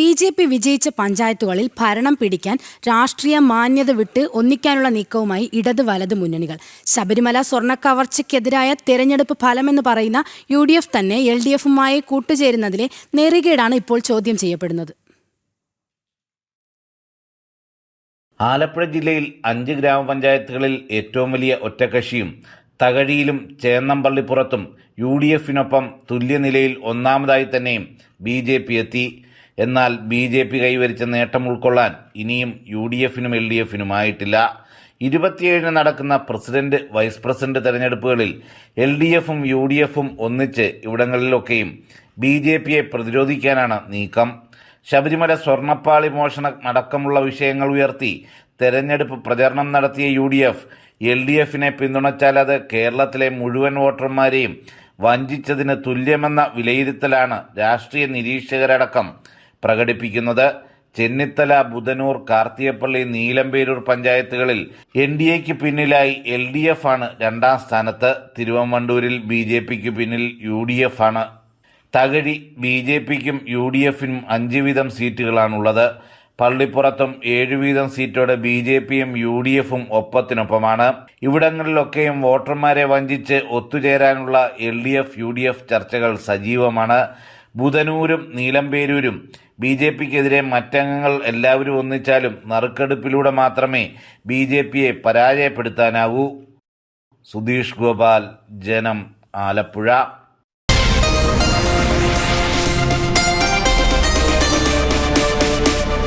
B J P വിജയിച്ച പഞ്ചായത്തുകളിൽ ഭരണം പിടിക്കാൻ രാഷ്ട്രീയ മാന്യത വിട്ട് ഒന്നിക്കാനുള്ള നീക്കവുമായി ഇടത് വലത് മുന്നണികൾ. ശബരിമല സ്വർണക്കവർച്ചയ്ക്കെതിരായ തെരഞ്ഞെടുപ്പ് ഫലമെന്ന് പറയുന്ന യു ഡി എഫ് തന്നെ എൽ ഡി എഫുമായി കൂട്ടുചേരുന്നതിലെ നെറികേടാണ് ഇപ്പോൾ ചോദ്യം ചെയ്യപ്പെടുന്നത്. ആലപ്പുഴ ജില്ലയിൽ അഞ്ച് ഗ്രാമപഞ്ചായത്തുകളിൽ ഏറ്റവും വലിയ ഒറ്റക്കക്ഷിയും തകഴിയിലും ചേന്നമ്പള്ളിപ്പുറത്തും യു ഡി എഫിനൊപ്പം തുല്യനിലയിൽ ഒന്നാമതായി തന്നെയും ബി ജെ പി എത്തി. എന്നാൽ ബി ജെ പി കൈവരിച്ച നേട്ടം ഉൾക്കൊള്ളാൻ ഇനിയും യു ഡി എഫിനും എൽ ഡി എഫിനുമായിട്ടില്ല. ഇരുപത്തിയേഴിന് നടക്കുന്ന പ്രസിഡന്റ് വൈസ് പ്രസിഡന്റ് തെരഞ്ഞെടുപ്പുകളിൽ എൽ ഡി എഫും യു ഡി എഫും ഒന്നിച്ച് ഇവിടങ്ങളിലൊക്കെയും ബി ജെ പിയെ പ്രതിരോധിക്കാനാണ് നീക്കം. ശബരിമല സ്വർണപ്പാളി മോഷണം അടക്കമുള്ള വിഷയങ്ങൾ ഉയർത്തി തെരഞ്ഞെടുപ്പ് പ്രചരണം നടത്തിയ U D F L D എഫിനെ പിന്തുണച്ചാൽ അത് കേരളത്തിലെ മുഴുവൻ വോട്ടർമാരെയും വഞ്ചിച്ചതിന് തുല്യമെന്ന വിലയിരുത്തലാണ് രാഷ്ട്രീയ നിരീക്ഷകരടക്കം പ്രകടിപ്പിക്കുന്നത് ചെന്നിത്തല ബുധനൂർ കാർത്തിയപ്പള്ളി നീലമ്പേരൂർ പഞ്ചായത്തുകളിൽ എൻ ഡി എക്ക് പിന്നിലായി എൽ ഡി എഫ് ആണ് രണ്ടാം സ്ഥാനത്ത്. തിരുവമ്മണ്ടൂരിൽ ബി ജെ പിക്ക് പിന്നിൽ യു ഡി എഫ് ആണ്. തകഴി ബി ജെ പിക്കും യു ഡി എഫിനും അഞ്ച് വീതം സീറ്റുകളാണുള്ളത്. പള്ളിപ്പുറത്തും ഏഴ് വീതം സീറ്റോടെ ബി ജെ പിയും യു ഡി എഫും ഒപ്പത്തിനൊപ്പമാണ്. ഇവിടങ്ങളിലൊക്കെയും വോട്ടർമാരെ വഞ്ചിച്ച് ഒത്തുചേരാനുള്ള L D F U D F ചർച്ചകൾ സജീവമാണ്. ബുധനൂരും നീലമ്പേരൂരും ബി ജെ പിക്കെതിരെ മറ്റംഗങ്ങൾ എല്ലാവരും ഒന്നിച്ചാലും നറുക്കെടുപ്പിലൂടെ മാത്രമേ ബി ജെ പിയെ പരാജയപ്പെടുത്താനാവൂ. സുധീഷ് ഗോപാൽ ജനം ആലപ്പുഴ.